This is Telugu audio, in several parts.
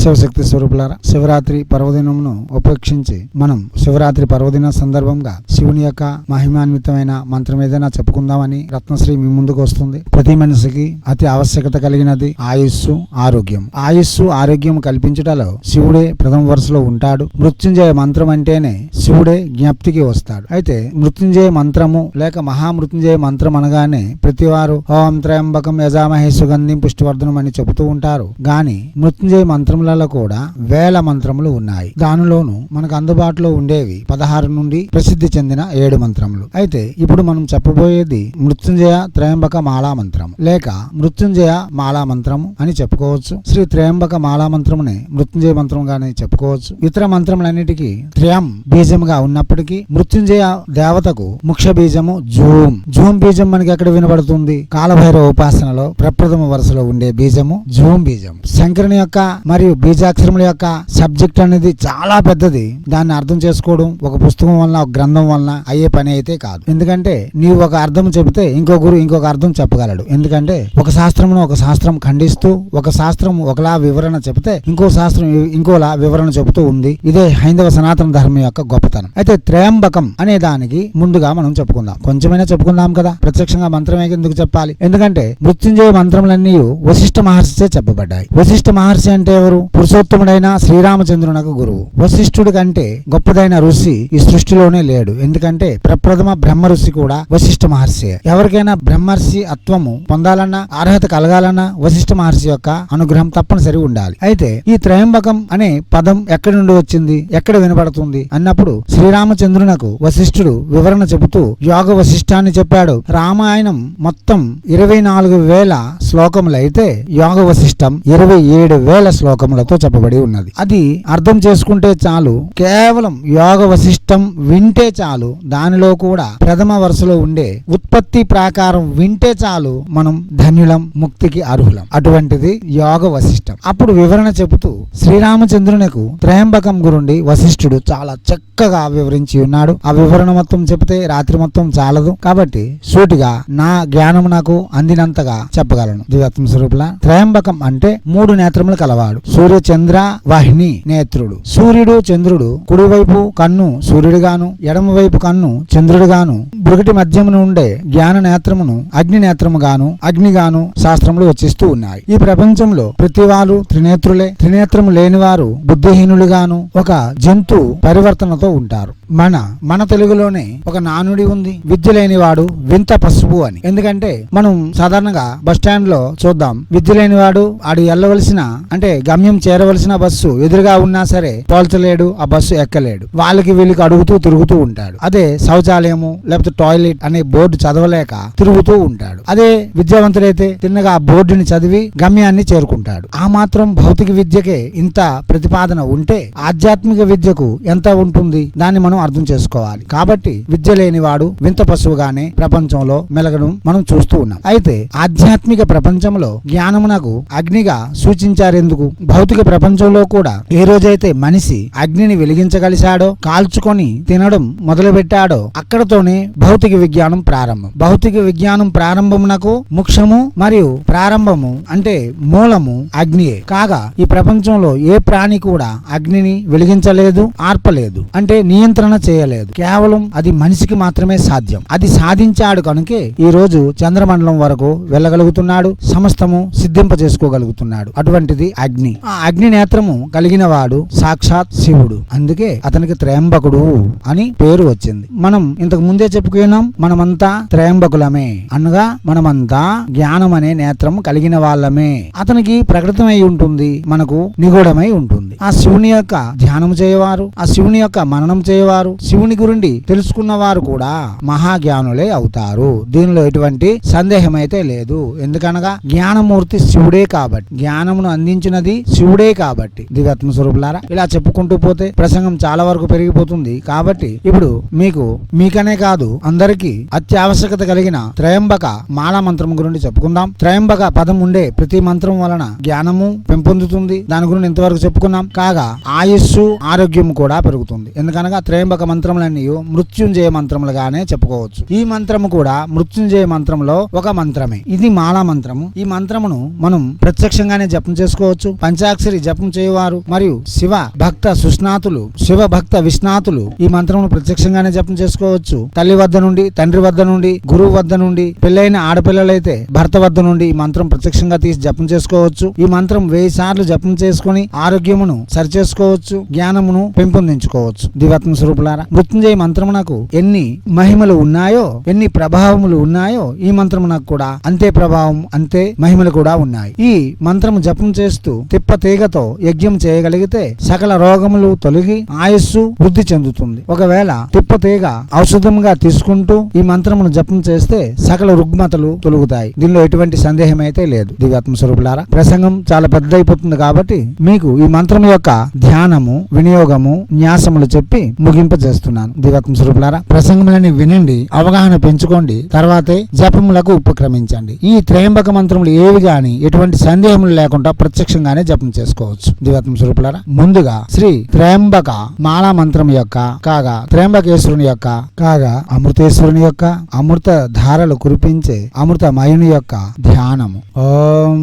శివశక్తి స్వరూపులారా శివరాత్రి పర్వదినమును ఉపేక్షించి మనం శివరాత్రి పర్వదిన సందర్భంగా శివుని యొక్క మహిమాన్వితమైన మంత్రం ఏదైనా చెప్పుకుందామని రత్నశ్రీ మీ ముందుకు వస్తుంది. ప్రతి మనిషికి అతి ఆవశ్యకత కలిగినది ఆయుస్సు ఆరోగ్యం. ఆయుస్సు ఆరోగ్యం కల్పించటలో శివుడే ప్రథమ వరుసలో ఉంటాడు. మృత్యుంజయ మంత్రం అంటేనే శివుడే జ్ఞప్తికి వస్తాడు. అయితే మృత్యుంజయ మంత్రము లేక మహామృత్యుంజయ మంత్రం అనగానే ప్రతి వారు ఓం త్రయంబకం యజామహే సుగంధిం పుష్టివర్ధనం అని చెబుతూ ఉంటారు. గాని మృత్యుంజయ మంత్రములలో కూడా వేల మంత్రములు ఉన్నాయి. దానిలోను మనకు అందుబాటులో ఉండేవి పదహారు నుండి ప్రసిద్ధి చెందిన ఏడు మంత్రములు. అయితే ఇప్పుడు మనం చెప్పబోయేది మృత్యుంజయ త్రయంబక మాలా మంత్రం లేక మృత్యుంజయ మాలా మంత్రము అని చెప్పుకోవచ్చు. శ్రీ త్రయంబక మాలా మంత్రమునే మృత్యుంజయ మంత్రంగానే చెప్పుకోవచ్చు. ఇతర మంత్రములన్నిటికీ త్రయం బీజముగా ఉన్నప్పటికీ మృత్యుంజయ దేవతకు ముఖ్య బీజము జూమ్. జూమ్ బీజం మనకి ఎక్కడ వినబడుతుంది? కాలభైరవ ఉపాసనలో ప్రప్రథమ వరుసలో ఉండే బీజము జూమ్ బీజం శంకరుని యొక్క మరియు బీజాక్షరముల యొక్క సబ్జెక్ట్ అనేది చాలా పెద్దది. దాన్ని అర్థం చేసుకోవడం ఒక పుస్తకం వలన ఒక గ్రంథం వలన అయ్యే పని అయితే కాదు. ఎందుకంటే నీవు ఒక అర్థం చెబితే ఇంకో గురు ఇంకొక అర్థం చెప్పగలడు. ఎందుకంటే ఒక శాస్త్రమును ఒక శాస్త్రం ఖండిస్తూ ఒక శాస్త్రం ఒకలా వివరణ చెబితే ఇంకో శాస్త్రం ఇంకోలా వివరణ చెబుతూ ఉంది. ఇదే హైందవ సనాతన ధర్మం యొక్క గొప్పతనం. అయితే త్రయంబకం అనే దానికి ముందుగా మనం చెప్పుకుందాం. కొంచెమైనా చెప్పుకుందాం కదా. ప్రత్యక్షంగా మంత్రమే ఎందుకు చెప్పాలి? ఎందుకంటే మృత్యుంజయ మంత్రములన్నీ వశిష్ఠ మహర్షిచే చెప్పబడ్డాయి. వశిష్ఠ మహర్షి అంటే ఎవరు? పురుషోత్తముడైన శ్రీరామచంద్రునకు గురువు. వశిష్ఠుడి కంటే గొప్పదైన ఋషి ఈ సృష్టిలోనే లేడు. ఎందుకంటే ప్రప్రథమ బ్రహ్మ ఋషి కూడా వశిష్ఠ మహర్షి ఎవరికైనా బ్రహ్మర్షి అత్వము పొందాలన్నా అర్హత కలగాలన్నా వశిష్ఠ మహర్షి యొక్క అనుగ్రహం తప్పనిసరి ఉండాలి. అయితే ఈ త్రయంబకం అనే పదం ఎక్కడి నుండి వచ్చింది? ఎక్కడ వినపడుతుంది అన్నప్పుడు శ్రీరామచంద్రునకు వశిష్ఠుడు వివరణ చెబుతూ యోగ వశిష్టాన్ని చెప్పాడు. రామాయణం మొత్తం ఇరవై నాలుగు వేల శ్లోకములైతే యోగ వశిష్టం ఇరవై ఏడు వేల శ్లోకములతో చెప్పబడి ఉన్నది. అది అర్థం చేసుకుంటే చాలు. కేవలం యోగ వశిష్టం వింటే చాలు. దానిలో కూడా ప్రథమ వరుసలో ఉండే ఉత్పత్తి ప్రాకారం వింటే చాలు మనం ధన్యులం ముక్తికి అర్హులం. అటువంటిది యోగ వశిష్టం. అప్పుడు వివరణ చెబుతూ శ్రీరామచంద్రునికు త్రయంబకం గురుండి వశిష్ఠుడు చాలా చక్కగా వివరించి ఉన్నాడు. ఆ వివరణ మొత్తం చెబితే రాత్రి మొత్తం చాలదు. కాబట్టి సూటిగా నా జ్ఞానం నాకు అందినంతగా చెప్పగలను. దివ్యాత్మ స్వరూపుల త్రయంబకం అంటే మూడు నేత్రములు కలవాడు సూర్య చంద్ర వాహిని నేత్రుడు. సూర్యుడు చంద్రుడు కుడివైపు కన్ను సూర్యుడిగాను ఎడమవైపు కన్ను చంద్రుడిగాను బృగటి మధ్యమును ఉండే జ్ఞాన నేత్రమును అగ్ని నేత్రముగాను అగ్నిగాను శాస్త్రములు వచ్చిస్తూ ఉన్నాయి. ఈ ప్రపంచంలో ప్రతి వారు త్రినేత్రులే. త్రినేత్రము లేని వారు బుద్ధిహీనులుగాను ఒక జంతు పరివర్తనతో ఉంటారు. మన మన తెలుగులోనే ఒక నానుడి ఉంది. విద్య లేనివాడు వింత పసుపు అని. ఎందుకంటే మనం సాధారణంగా బస్ స్టాండ్లో చూద్దాం. విద్య లేనివాడు ఆడు వెళ్ళవలసిన అంటే గమ్యం చేరవలసిన బస్సు ఎదురుగా ఉన్నా సరే పోల్చలేడు ఆ బస్సు ఎక్కలేడు. వాళ్ళకి వీళ్ళకి అడుగుతూ తిరుగుతూ ఉంటాడు. అదే శౌచాలయము లేకపోతే టాయిలెట్ అనే బోర్డు చదవలేక తిరుగుతూ ఉంటాడు. అదే విద్యావంతుడైతే తిన్నగా ఆ బోర్డుని చదివి గమ్యాన్ని చేరుకుంటాడు. ఆ మాత్రం భౌతిక విద్యకే ఇంత ప్రతిపాదన ఉంటే ఆధ్యాత్మిక విద్యకు ఎంత ఉంటుంది? దాన్ని మనం అర్థం చేసుకోవాలి. కాబట్టి విద్య లేనివాడు వింత పశువుగానే ప్రపంచంలో మెలగడం మనం చూస్తూ ఉన్నాం. అయితే ఆధ్యాత్మిక ప్రపంచంలో జ్ఞానమునకు అగ్నిగా సూచించారెందుకు? భౌతిక ప్రపంచంలో కూడా ఏ రోజైతే మనిషి అగ్నిని వెలిగించగలిశాడో కాల్చుకొని తినడం మొదలుపెట్టాడో అక్కడతోనే భౌతిక విజ్ఞానం ప్రారంభం. భౌతిక విజ్ఞానం ప్రారంభమునకు ముఖ్యము మరియు ప్రారంభము అంటే మూలము అగ్నియే. కాగా ఈ ప్రపంచంలో ఏ ప్రాణి కూడా అగ్నిని వెలిగించలేదు ఆర్పలేదు. అంటే నియంత్రణ చేయలేదు. కేవలం అది మనిషికి మాత్రమే సాధ్యం. అది సాధించాడు కనుకే ఈ రోజు చంద్రమండలం వరకు వెళ్ళగలుగుతున్నాడు సమస్తము సిద్ధింప చేసుకోగలుగుతున్నాడు అటువంటిది అగ్ని. ఆ అగ్ని నేత్రము కలిగిన వాడు సాక్షాత్ శివుడు. అందుకే అతనికి త్రయంబకుడు అని పేరు వచ్చింది. మనం ఇంతకు ముందే చెప్పుకున్నాం మనమంతా త్రయంబకులమే. అనగా మనమంతా జ్ఞానం అనే నేత్రం కలిగిన వాళ్ళమే. అతనికి ప్రకటితమై ఉంటుంది మనకు నిగూఢమై ఉంటుంది. ఆ శివుని యొక్క ధ్యానం చేయవారు ఆ శివుని యొక్క మననం చేయవారు. వారు శివుని గురించి తెలుసుకున్న వారు కూడా మహాజ్ఞానులే అవుతారు. దీనిలో ఎటువంటి సందేహం అయితే లేదు. ఎందుకనగా జ్ఞానమూర్తి శివుడే కాబట్టి జ్ఞానమును అందించినది శివుడే కాబట్టి. దివ్యాత్మ స్వరూపులారా ఇలా చెప్పుకుంటూ పోతే ప్రసంగం చాలా వరకు పెరిగిపోతుంది. కాబట్టి ఇప్పుడు మీకు మీకనే కాదు అందరికీ అత్యావశ్యకత కలిగిన త్రయంబక మాలా మంత్రం గురించి చెప్పుకుందాం. త్రయంబక పదం ఉండే ప్రతి మంత్రం వలన జ్ఞానము పెంపొందుతుంది. దాని గురించి ఇంతవరకు చెప్పుకున్నాం. కాగా ఆయుస్సు ఆరోగ్యం కూడా పెరుగుతుంది. ఎందుకనగా త్రయంబక మంత్రములన్నీ మృత్యుంజయ మంత్రములుగానే చెప్పుకోవచ్చు. ఈ మంత్రము కూడా మృత్యుంజయ మంత్రంలో ఒక మంత్రమే. ఇది మాలా మంత్రము. ఈ మంత్రమును మనం ప్రత్యక్షంగానే జపం చేసుకోవచ్చు. పంచాక్షరి జపం చేయవారు మరియు శివ భక్త సుష్నాతులు శివ భక్త విష్ణాతులు ఈ మంత్రమును ప్రత్యక్షంగానే జపం చేసుకోవచ్చు. తల్లి వద్ద నుండి తండ్రి వద్ద నుండి గురువు వద్ద నుండి పెళ్ళైన ఆడపిల్లలైతే భర్త వద్ద నుండి ఈ మంత్రం ప్రత్యక్షంగా తీసి జపం చేసుకోవచ్చు. ఈ మంత్రం వెయ్యి సార్లు జపం చేసుకుని ఆరోగ్యమును సరిచేసుకోవచ్చు జ్ఞానమును పెంపొందించుకోవచ్చు. దివాత్మ స్వరూపులారా మృత్యుంజయ మంత్రమునకు ఎన్ని మహిమలు ఉన్నాయో ఎన్ని ప్రభావములు ఉన్నాయో ఈ మంత్రము నాకు కూడా అంతే ప్రభావం అంతే మహిమలు కూడా ఉన్నాయి. ఈ మంత్రము జపం చేస్తూ తిప్ప తీగతో యజ్ఞం చేయగలిగితే సకల రోగములు తొలగి ఆయుస్సు వృద్ధి చెందుతుంది. ఒకవేళ తిప్ప తీగ ఔషధంగా తీసుకుంటూ ఈ మంత్రమును జపం చేస్తే సకల రుగ్మతలు తొలుగుతాయి. దీనిలో ఎటువంటి సందేహం అయితే లేదు. దివ్యాత్మ స్వరూపులారా ప్రసంగం చాలా పెద్దయిపోతుంది కాబట్టి మీకు ఈ మంత్రం యొక్క ధ్యానము వినియోగము న్యాసములు చెప్పి వర్తింపజేస్తున్నాను దివత్మ స్వరూపులారా ప్రసంగములని వినండి అవగాహన పెంచుకోండి తర్వాతే జపములకు ఉపక్రమించండి. ఈ త్రయంబక మంత్రములు ఏవి గాని ఎటువంటి సందేహములు లేకుండా ప్రత్యక్షంగానే జపం చేసుకోవచ్చు. దివ్యాత్మ స్వరూపులారా ముందుగా శ్రీ త్రయంబక మాలా మంత్రం యొక్క కాగా త్రయంబకేశ్వరుని యొక్క కాగా అమృతేశ్వరుని యొక్క అమృత ధారలు కురిపించే అమృతమయుని యొక్క ధ్యానము. ఓం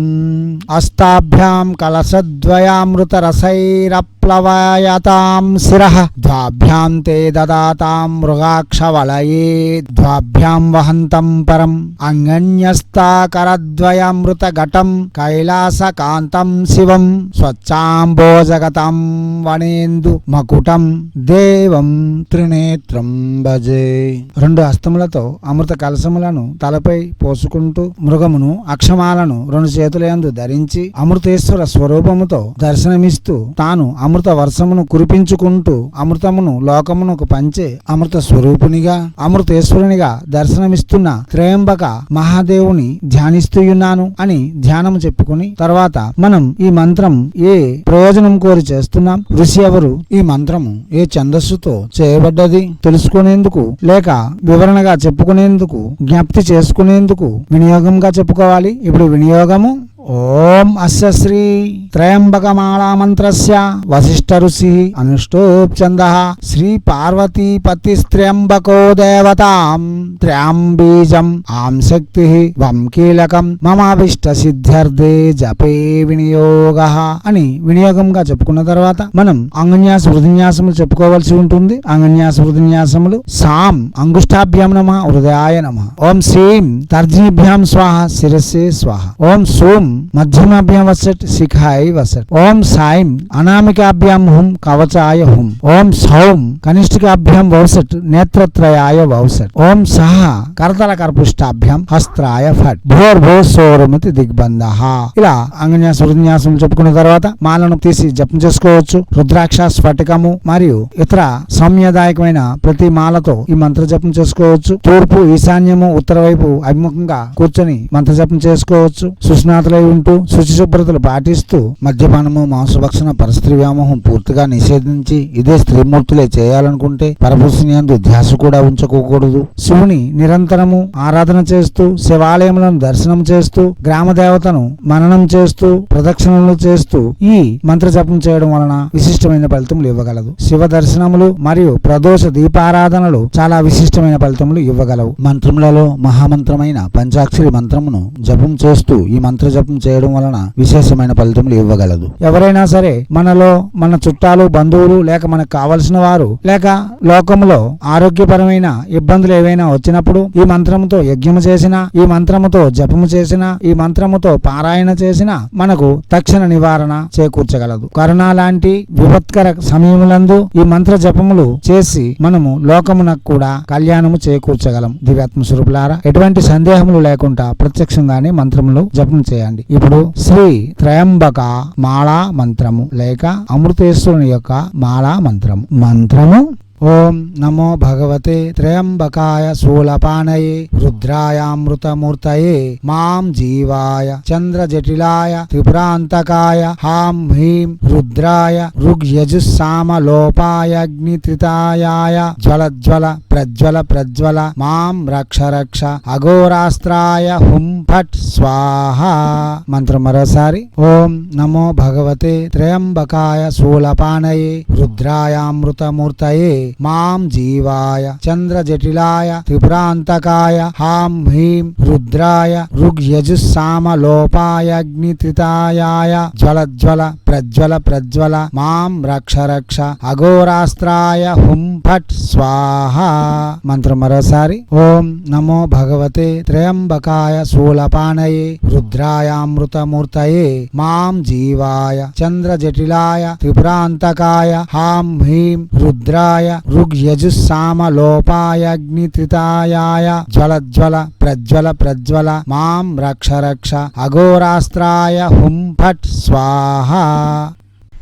అష్టాభ్యాం కలసద్వయామృత రసైరప్లవయతాం శిర ద్వాభ్యాం తే దదాతాం మృగాక్షవలయే ద్వాభ్యాం వహంతం పరం అంగణ్యస్తాకరద్వయామృతఘటం కైలాసకాంతం శివం స్వచ్ఛాంబోజగతం వనేందు మకుటం దేవం త్రినేత్రం భజే రెండు హస్తములతో అమృత కలశములను తలపై పోసుకుంటూ మృగమును అక్షమాలను రెండు చేతులందు ధరించి అమృతేశ్వర స్వరూపముతో దర్శనమిస్తూ తాను అమృత వర్షమును కురిపించుకుంటూ అమృతమును లోకమునకు పంచే అమృత స్వరూపునిగా అమృతేశ్వరునిగా దర్శనమిస్తున్న త్రయంబక మహాదేవుని ధ్యానిస్తూయున్నాను అని ధ్యానం చెప్పుకుని తర్వాత మనం ఈ మంత్రం ఏ ప్రయోజనం కోరి చేస్తున్నాం? ఋషి ఎవరు? ఈ మంత్రము ఏ ఛందస్సుతో చేయబడ్డది? తెలుసుకునేందుకు లేక వివరణగా చెప్పుకునేందుకు జ్ఞప్తి చేసుకునేందుకు వినియోగంగా చెప్పుకోవాలి? ఇప్పుడు వినియోగము ఓం అస్య శ్రీ త్రయంబకమాళా మంత్రస్య వశిష్ఠ ఋషి అనుష్ఠోప్చంద శ్రీ పార్వతీ పతిస్త్ర్యంబకో దేవతాం త్ర్యాంబీజం ఆం శక్తి వం కీలకం మమాభిష్ట సిద్ధ్యర్థే జపే వినియోగ అని వినియోగంగా చెప్పుకున్న తర్వాత మనం అంగన్యాస వృధిన్యాసములు చెప్పుకోవాల్సి ఉంటుంది. అంగన్యాస వృధిన్యాసములు సాం అంగుష్టాభ్యాం నమ హృదయాయ నమ. ఓం శ్రీం తర్జనీభ్యాం స్వాహ శిరస్సే స్వాహ. ఓం సోం మధ్యమాభ్యాం వసట్ శిఖాయ వసట్ ఓం సాయం అనామికాభ్యాం హుం కవచాయ హుం ఓం సౌం కనిష్ఠికాభ్యాం వౌసట్ నేత్రత్రయాయ వౌసట్ ఓం సహ కరతల కర్పుష్టాభ్యాం హస్త్రాయ ఫట్ భోర్ భో సోరమతి దిగ్బంధ ఇలా అంగన్యాస వృన్యాసం చెప్పుకున్న తర్వాత మాలను తీసి జపం చేసుకోవచ్చు. రుద్రాక్ష స్ఫటికము మరియు ఇతర సౌమ్యదాయకమైన ప్రతి మాలతో ఈ మంత్ర జపం చేసుకోవచ్చు. తూర్పు ఈశాన్యము ఉత్తర వైపు అభిముఖంగా కూర్చొని మంత్ర జపం చేసుకోవచ్చు. సుస్నాతులై ఉంటూ శుచి శుభ్రతలు పాటిస్తూ మద్యపానము మాంసభక్షణ పరస్త్రీ వ్యామోహం పూర్తిగా నిషేధించి ఇదే స్త్రీమూర్తులే చేయాలనుకుంటే పరపురుషుని అందు ధ్యాస కూడా ఉంచుకోకూడదు శివుని నిరంతరము ఆరాధన చేస్తూ శివాలయములను దర్శనం చేస్తూ గ్రామ దేవతను మననం చేస్తూ ప్రదక్షిణలు చేస్తూ ఈ మంత్ర జపం చేయడం వలన విశిష్టమైన ఫలితములు ఇవ్వగలదు. శివ దర్శనములు మరియు ప్రదోష దీపారాధనలు చాలా విశిష్టమైన ఫలితములు ఇవ్వగలవు. మంత్రములలో మహామంత్రమైన పంచాక్షరి మంత్రమును జపం చేస్తూ ఈ మంత్ర జపం చేయడం వలన విశేషమైన ఫలితములు ఇవ్వగలదు. ఎవరైనా సరే మనలో మన చుట్టాలు బంధువులు లేక మనకు కావలసిన వారు లేక లోకములో ఆరోగ్యపరమైన ఇబ్బందులు ఏవైనా వచ్చినప్పుడు ఈ మంత్రముతో యజ్ఞము చేసిన ఈ మంత్రముతో జపము చేసిన ఈ మంత్రముతో పారాయణ చేసిన మనకు తక్షణ నివారణ చేకూర్చగలదు. కరోనా లాంటి విపత్కర సమయములందు ఈ మంత్ర జపములు చేసి మనము లోకమునకు కూడా కళ్యాణము చేకూర్చగలం. దివ్యాత్మ స్వరూపులారా ఎటువంటి సందేహములు లేకుండా ప్రత్యక్షంగానే మంత్రములు జపం చేయండి. ఇప్పుడు శ్రీ త్రయంబక మాళా మంత్రము లేక అమృతేశ్వరుని యొక్క మాళా మంత్రము. మంత్రము ఓం నమో భగవతే త్రయంబకాయ శూలపానయే రుద్రాయామృతమూర్తయే మాం జీవాయ చంద్రజటిలాయ త్రిపురాంతకాయ హాం హ్రీం రుద్రాయ ఋగ్యజుస్సామలోపాయ జ్వలజ్వల ప్రజ్వల ప్రజ్వల మాం రక్ష రక్ష అఘోరాస్త్రాయ హుం ఫట్ స్వాహ. మంత్రం మరోసారి. ఓం నమో భగవతే త్రయంబకాయ శూలపానయే రుద్రాయామృతమూర్తయే మాం జీవాయ చంద్రజటిలాయ త్రిపురాంతకాయ హాం హ్రీం రుద్రాయ ఋగ్యజుస్సామలోపాయ అగ్నిత్రితాయాయ జ్వల ప్రజ్వల ప్రజ్వల మాం రక్ష రక్ష అఘోరాస్త్రాయ హుం ఫట్ స్వాహ. మంత్రం మరోసారి. ఓం నమో భగవతే త్రయంబకాయ శూలపాణయే రుద్రాయామృతమూర్తయే మాం జీవాయ చంద్రజటిలాయ త్రిపురాంతకాయ హాం హ్రీం రుద్రాయ ఋగ్యజుస్సామలోపాయ అగ్నిత్రితాయాయ జ్వల ప్రజ్వల ప్రజ్వల మాం రక్ష రక్ష అఘోరాస్త్రాయ హుం ఫట్ స్వాహ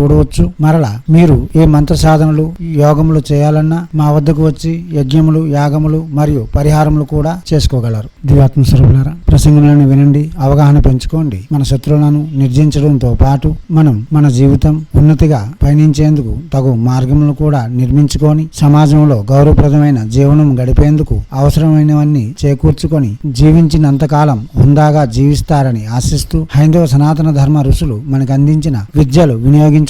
చూడవచ్చు. మరలా మీరు ఏ మంత్ర సాధనలు యోగములు చేయాలన్నా మా వద్దకు వచ్చి యజ్ఞములు యాగములు మరియు పరిహారములు కూడా చేసుకోగలరు. దివాత్మ స్వరూపులారా ప్రసంగములను వినండి అవగాహన పెంచుకోండి. మన శత్రువులను నిర్జించడంతో పాటు మనం మన జీవితం ఉన్నతిగా పయనించేందుకు తగు మార్గములను కూడా నిర్మించుకొని సమాజంలో గౌరవప్రదమైన జీవనం గడిపేందుకు అవసరమైనవన్నీ చేకూర్చుకొని జీవించినంతకాలం హుందాగా జీవిస్తారని ఆశిస్తూ హైందవ సనాతన ధర్మ ఋషులు మనకు అందించిన విద్యలు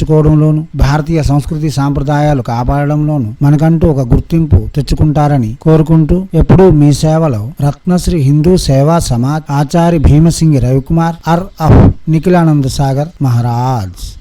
వినియోగించుకోవడంలోను భారతీయ సంస్కృతి సాంప్రదాయాలు కాపాడడంలోను మనకంటూ ఒక గుర్తింపు తెచ్చుకుంటారని కోరుకుంటూ ఎప్పుడూ మీ సేవలో రత్నశ్రీ హిందూ సేవా సమాజ్ ఆచార్య భీమసింగి రవికుమార్ అర్ అఫ్ నిఖిలానంద సాగర్ మహారాజ్.